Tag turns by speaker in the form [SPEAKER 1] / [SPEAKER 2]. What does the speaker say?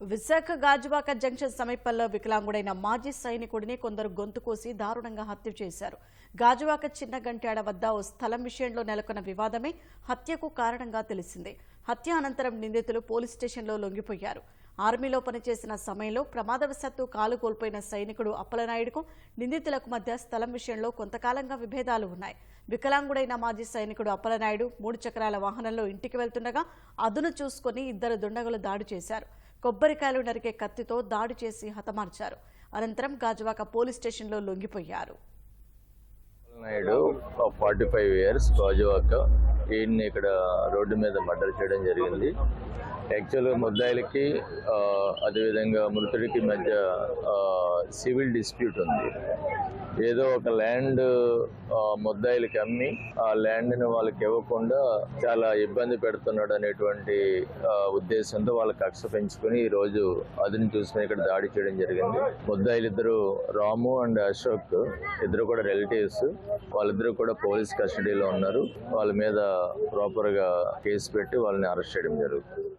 [SPEAKER 1] Visakha Gajuwaka junction సమీపంలో వికలాంగుడైన మాజీ సైనికుడిని కొందరు గొంతు కోసి దారుణంగా హత్య చేశారు. గాజువాక చిన్న గంట్యాడ వద్ద ఓ స్థలం విషయంలో నెలకొన్న వివాదమే హత్యకు కారణంగా తెలిసింది. హత్య అనంతరం నిందితులు పోలీస్ స్టేషన్లో లొంగిపోయారు. ఆర్మీలో పనిచేసిన సమయంలో ప్రమాదవశాత్తు కాలు కోల్పోయిన సైనికుడు అప్పలనాయుడుకు నిందితులకు మధ్య స్థలం విషయంలో కొంతకాలంగా విభేదాలు ఉన్నాయి. వికలాంగుడైన మాజీ సైనికుడు అప్పలనాయుడు మూడు చక్రాల వాహనంలో ఇంటికి వెళ్తుండగా అదును చూసుకుని ఇద్దరు దుండగులు దాడి చేశారు. కొబ్బరికాయలు నరికే కత్తితో దాడి చేసి హతమార్చారు. అనంతరం గాజువాక పోలీస్ స్టేషన్లో లొంగిపోయారు.
[SPEAKER 2] Naidu forty five years Gajuwaka ఈయన్ని ఇక్కడ రోడ్డు మీద మర్డర్ చేయడం జరిగింది. యాక్చువల్గా ముద్దాయిలకి అదేవిధంగా మృతుడికి మధ్య సివిల్ డిస్ప్యూట్ ఉంది. ఏదో ఒక ల్యాండ్ ముద్దాయిలకి అమ్మి ఆ ల్యాండ్ని వాళ్ళకి ఇవ్వకుండా చాలా ఇబ్బంది పెడుతున్నాడు అనేటువంటి ఉద్దేశంతో వాళ్ళ కక్ష పెంచుకుని ఈ రోజు అదిని చూసుకుని ఇక్కడ దాడి చేయడం జరిగింది. ముద్దాయిలు ఇద్దరు రాము అండ్ అశోక్ ఇద్దరు కూడా రిలేటివ్స్. వాళ్ళిద్దరూ కూడా పోలీస్ కస్టడీలో ఉన్నారు. వాళ్ళ మీద ప్రాపర్గా కేసు పెట్టి వాళ్ళని అరెస్ట్ చేయడం జరుగుతుంది.